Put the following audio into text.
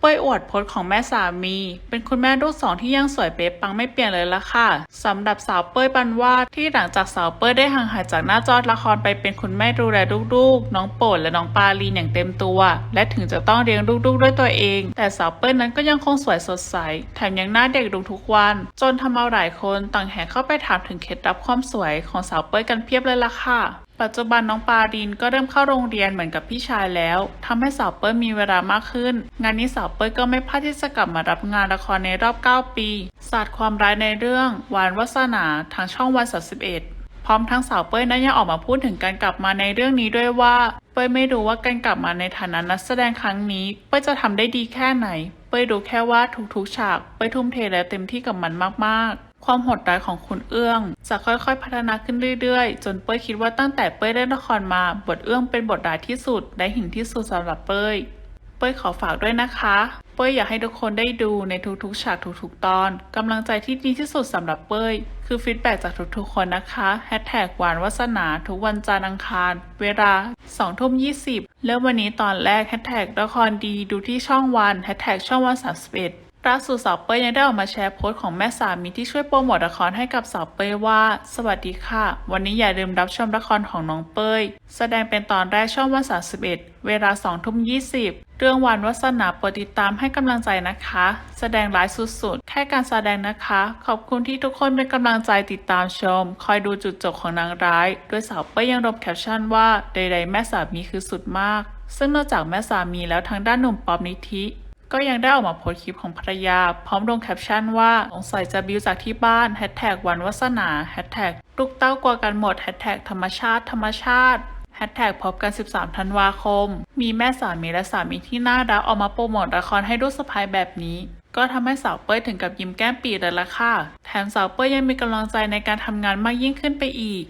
เป้ยอวดโพสต์ของแม่สามี เป็นคุณแม่ลูกสองที่ยังสวยเป๊ะปังไม่เปลี่ยนเลยละค่ะสำหรับสาวเป้ยปันวาดที่หลังจากสาวเป้ยได้ห่างหายจากหน้าจอละครไปเป็นคุณแม่ดูแลลูกๆ น้องโปรดและน้องปาลีนอย่างเต็มตัว และถึงจะต้องเลี้ยงลูกๆด้วยตัวเอง แต่สาวเป้ยนั้นก็ยังคงสวยสดใสแถมยังหน้าเด็กลงทุกวัน จนทำเอาหลายคนต่างแห่เข้าไปถามถึงเคล็ดลับความสวยของสาวเป้ยกันเพียบเลยล่ะค่ะ ปัจจุบันน้องปารินก็เริ่มเข้าโรงเรียนเหมือนกับพี่ชายแล้วทำให้สาวเป้ยมีเวลามากขึ้น งานนี้สาวเป้ยก็ไม่พลาดที่จะกลับมารับงานละครในรอบ 9 ปี ศาสตร์ความร้ายในเรื่องหวานวาสนาทางช่องวัน31พร้อมทั้งสาวเป้ยนั้นยังออกมาพูดถึงการกลับมาในเรื่องนี้ด้วยว่า เป้ยไม่รู้ว่าการกลับมาในฐานะนักแสดงครั้งนี้ เป้ยจะทำได้ดีแค่ไหน เป้ยรู้แค่ว่าทุกๆฉาก เป้ยทุ่มเทและเต็มที่กับมันมากๆ ความโหดร้ายของคุณเอื้อง จะค่อยๆ พัฒนาขึ้นเรื่อยๆ จนเป้ยคิดว่าตั้งแต่เป้ยเล่นละครมา บทเอื้องเป็นบทร้ายที่สุดและหินที่สุดสำหรับเป้ย เป้ยขอฝากด้วยนะคะ เป้ยอยากให้ทุกคนได้ดูในทุกๆ ฉากทุกๆ ตอนกำลังใจที่ดีที่สุดสำหรับเป้ย คือฟีดแบ็จากทุกๆ คนนะคะแฮชแท็กหวานวัสนาทุกวันจันทร์อังคาร เวลา2ทุ่ม20เริ่มวันนี้ตอนแรกแฮชแท็กละครดีดูที่ช่องวันแฮชแท็กช่องวัน31 ล่าสุดสาวเป้ยยังได้ออกมาแชร์โพสต์ของแม่สามีที่ช่วยโปรโมทละครให้กับสาวเป้ยว่า สวัสดีค่ะ วันนี้อย่าลืมรับชมละครของน้องเป้ย แสดงเป็นตอนแรกช่องวัน31 เวลา2ทุ่ม20 เรื่องวันวัสนาโปรดติดตามให้กำลังใจนะคะ แสดงร้ายสุดๆ แค่การแสดงนะคะ ขอบคุณที่ทุกคนเป็นกำลังใจติดตามชม คอยดูจุดจบของนางร้าย โดยสาวเป้ยยังลบแคปชั่นว่าใดๆแม่สามีคือสุดมาก ซึ่งนอกจากแม่สามีแล้วทางด้านหนุ่มป๊อบนิธิ ก็ยังได้ออกมาโพสคลิปของภรรยา พร้อมลงแคปชั่นว่าสงสัยจะบิวจากที่บ้านแฮชแท็กวันวัสนาแฮชแท็กลูกเต้ากลัวกันหมดแฮชแท็กธรรมชาติ ธรรมชาติแฮชแท็กพบกัน 13 ธันวาคม มีแม่สามีและสามีที่น่ารักออกมาโปรโมทละครให้ลูกสะพายแบบนี้ ก็ทำให้สาวเป้ยถึงกับยิ้มแก้มปีเลยละค่ะ แถมสาวเป้ยยังมีกำลังใจในการทำงานมากยิ่งขึ้นไปอีก